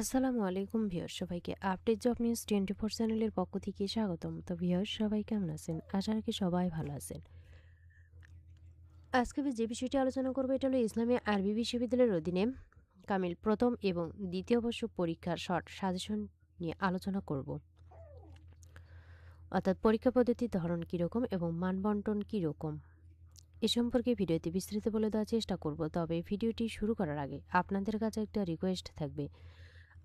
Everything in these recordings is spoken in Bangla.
আসসালামু আলাইকুম ভিউয়ার সবাইকে update job news twenty four চ্যানেলের পক্ষ থেকে স্বাগতম। তো ভিউয়ার সবাই কেমন আছেন? আশা রাখি সবাই ভালো আছেন। আজকে আমি যে বিষয়টি আলোচনা করব, এটা হলো ইসলামী আরবি বিশ্ববিদ্যালয়ের অধীনে কামিল প্রথম এবং দ্বিতীয় বর্ষ পরীক্ষার শর্ট সাজেশন নিয়ে আলোচনা করব। অর্থাৎ পরীক্ষা পদ্ধতির ধরন কীরকম এবং মানবন্টন কীরকম? এ সম্পর্কে ভিডিওতে বিস্তারিত বলে দেওয়ার চেষ্টা করব, তবে ভিডিওটি শুরু করার আগে আপনাদের কাছে একটা রিকোয়েস্ট থাকবে।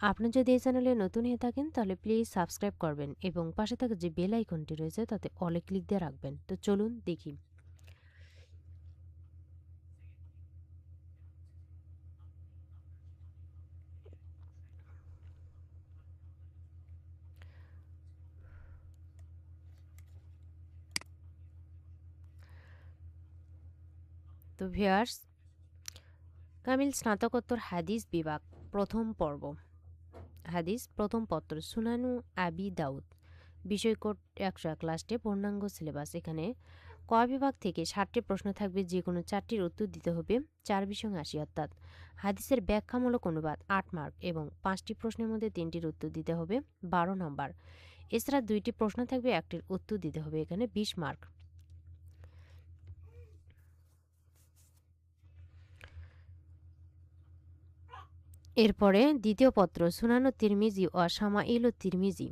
আপনি যদি এই চ্যানেলে নতুন হয়ে থাকেন, তাহলে প্লিজ সাবস্ক্রাইব করবেন এবং পাশে থাকা যে বেল আইকনটি রয়েছে, তাতে অলে ক্লিক দিয়ে রাখবেন। তো চলুন দেখি। তো ভিয়ার্স কামিল স্নাতকোত্তর হাদিস বিভাগ প্রথম পর্ব। হাদিস, প্রথম পত্র সুনানু আবি দাউদ। বিষয়কোট একশো এক লাস্টে পূর্ণাঙ্গ সিলেবাস এখানে ক বিভাগ থেকে ষাটটি প্রশ্ন থাকবে যে কোনো চারটির উত্তর দিতে হবে। চার বিষয় আশি অর্থাৎ হাদিসের ব্যাখ্যামূলক অনুবাদ আট মার্ক এবং পাঁচটি প্রশ্নের মধ্যে তিনটির উত্তর দিতে হবে, বারো নম্বর এছাড়া দুইটি প্রশ্ন থাকবে, একটির উত্তর দিতে হবে, এখানে বিশ মার্ক এরপরে দ্বিতীয় পত্র, সুনানো তিরমিজি ও সামাইল ও তিরমিজি।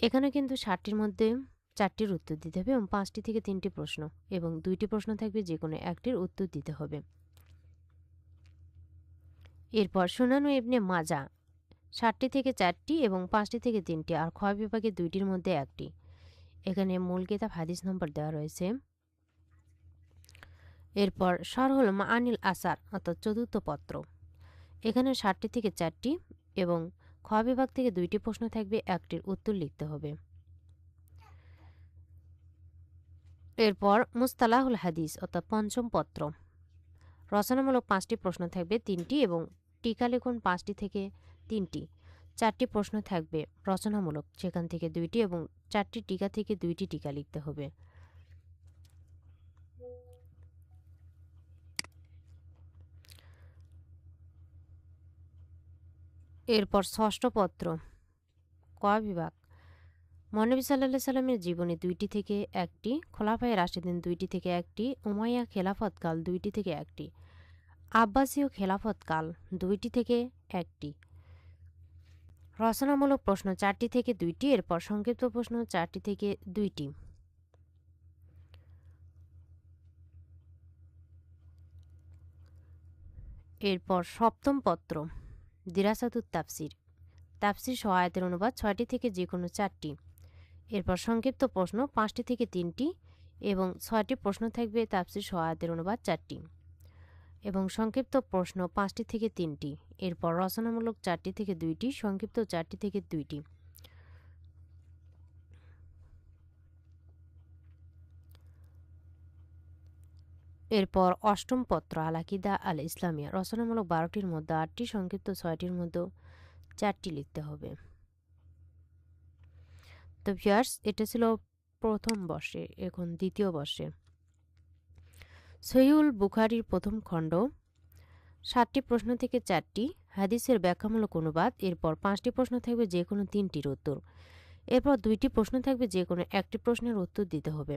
এখানে কিন্তু ষাটটির মধ্যে চারটির উত্তর দিতে হবে এবং পাঁচটি থেকে তিনটি প্রশ্ন এবং দুইটি প্রশ্ন থাকবে যে কোনো একটির উত্তর দিতে হবে। এরপর সুনানু এমনি মাজা, ষাটটি থেকে চারটি এবং পাঁচটি থেকে তিনটি আর ক্ষয় বিভাগে দুইটির মধ্যে একটি। এখানে মূল কিতাব হাদিস নম্বর দেওয়া রয়েছে। এরপর সরহল মা আনিল আসার, অর্থাৎ চতুর্থ পত্র। এখানে ষাটটি থেকে চারটি এবং খ বিভাগ থেকে দুইটি প্রশ্ন থাকবে, একটির উত্তর লিখতে হবে। এরপর মুস্তালাহুল হাদিস অর্থাৎ পঞ্চম পত্র। রচনামূলক পাঁচটি প্রশ্ন থাকবে, তিনটি এবং টিকা লেখন পাঁচটি থেকে তিনটি। চারটি প্রশ্ন থাকবে রচনামূলক সেখান থেকে দুইটি এবং চারটি টিকা থেকে দুইটি টিকা লিখতে হবে। এরপর ষষ্ঠ পত্র। ক বিভাগ? মহানবী সাল্লা সাল্লামের জীবনে দুইটি থেকে একটি, খোলাফায় রাশেদিন দুইটি থেকে একটি, উমাইয়া খেলাফতকাল দুইটি থেকে একটি, আব্বাসীয় খেলাফতকাল দুইটি থেকে একটি। রচনামূলক প্রশ্ন চারটি থেকে দুইটি, এরপর সংক্ষিপ্ত প্রশ্ন চারটি থেকে দুইটি। এরপর সপ্তম পত্র। দিরাসাতুত তাফসির। তাফসির সহায়তের অনুবাদ ছয়টি থেকে যে কোনো চারটি। এরপর সংক্ষিপ্ত প্রশ্ন পাঁচটি থেকে তিনটি এবং ছয়টি প্রশ্ন থাকবে তাফসির সহায়তের অনুবাদ চারটি। এবং সংক্ষিপ্ত প্রশ্ন পাঁচটি থেকে তিনটি। এরপর রচনামূলক চারটি থেকে দুইটি, সংক্ষিপ্ত চারটি থেকে দুইটি। এরপর অষ্টম পত্র আলাকিদা আল ইসলামিয়া রচনামূলক বারোটির মধ্যে আটটি, সংক্ষিপ্ত ছয়টির মধ্যে চারটি লিখতে হবে। তো ভিয়ার্স এটা ছিল প্রথম বর্ষে, এখন দ্বিতীয় বর্ষে। সহিউল বুখারির প্রথম খণ্ড, সাতটি প্রশ্ন থেকে চারটি, হাদিসের ব্যাখ্যামূলক অনুবাদ, এরপর পাঁচটি প্রশ্ন থাকবে যে কোনো তিনটির উত্তর। এরপর দুইটি প্রশ্ন থাকবে যে কোনো একটি প্রশ্নের উত্তর দিতে হবে।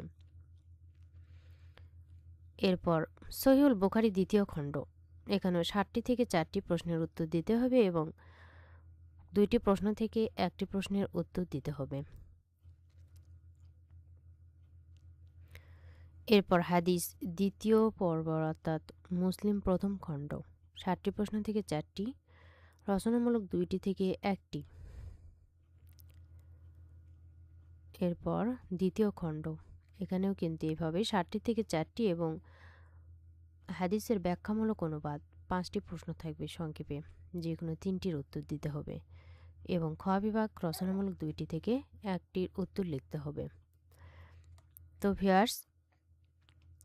এরপর সহিউল বোখারি দ্বিতীয় খণ্ড। এখানেও ষাটটি থেকে চারটি প্রশ্নের উত্তর দিতে হবে এবং দুইটি প্রশ্ন থেকে একটি প্রশ্নের উত্তর দিতে হবে। এরপর হাদিস দ্বিতীয় পর্ব অর্থাৎ মুসলিম প্রথম খণ্ড। ষাটটি প্রশ্ন থেকে চারটি, রচনামূলক দুইটি থেকে একটি। এরপর দ্বিতীয় খণ্ড। এখানেও কিন্তু এভাবে ষাটটি থেকে চারটি এবং হাদিসের ব্যাখ্যামূলক অনুবাদ, পাঁচটি প্রশ্ন থাকবে সংক্ষেপে যে কোনো তিনটির উত্তর দিতে হবে এবং খ বিভাগ রচনামূলক দুইটি থেকে একটির উত্তর লিখতে হবে। তো ভিয়ার্স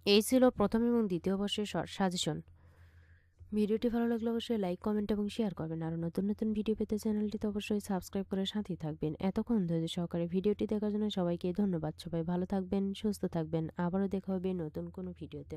এই ছিল প্রথম এবং দ্বিতীয় বর্ষের সাজেশন ভিডিওটি ভালো লাগলে অবশ্যই লাইক কমেন্ট এবং শেয়ার করবেন। আর নতুন নতুন ভিডিও পেতে চ্যানেলটিতে অবশ্যই সাবস্ক্রাইব করে সাথেই থাকবেন। এতক্ষণ ধৈর্য সহকারে ভিডিওটি দেখার জন্য সবাইকে ধন্যবাদ। সবাই ভালো থাকবেন, সুস্থ থাকবেন। আবারও দেখা হবে নতুন কোনো ভিডিওতে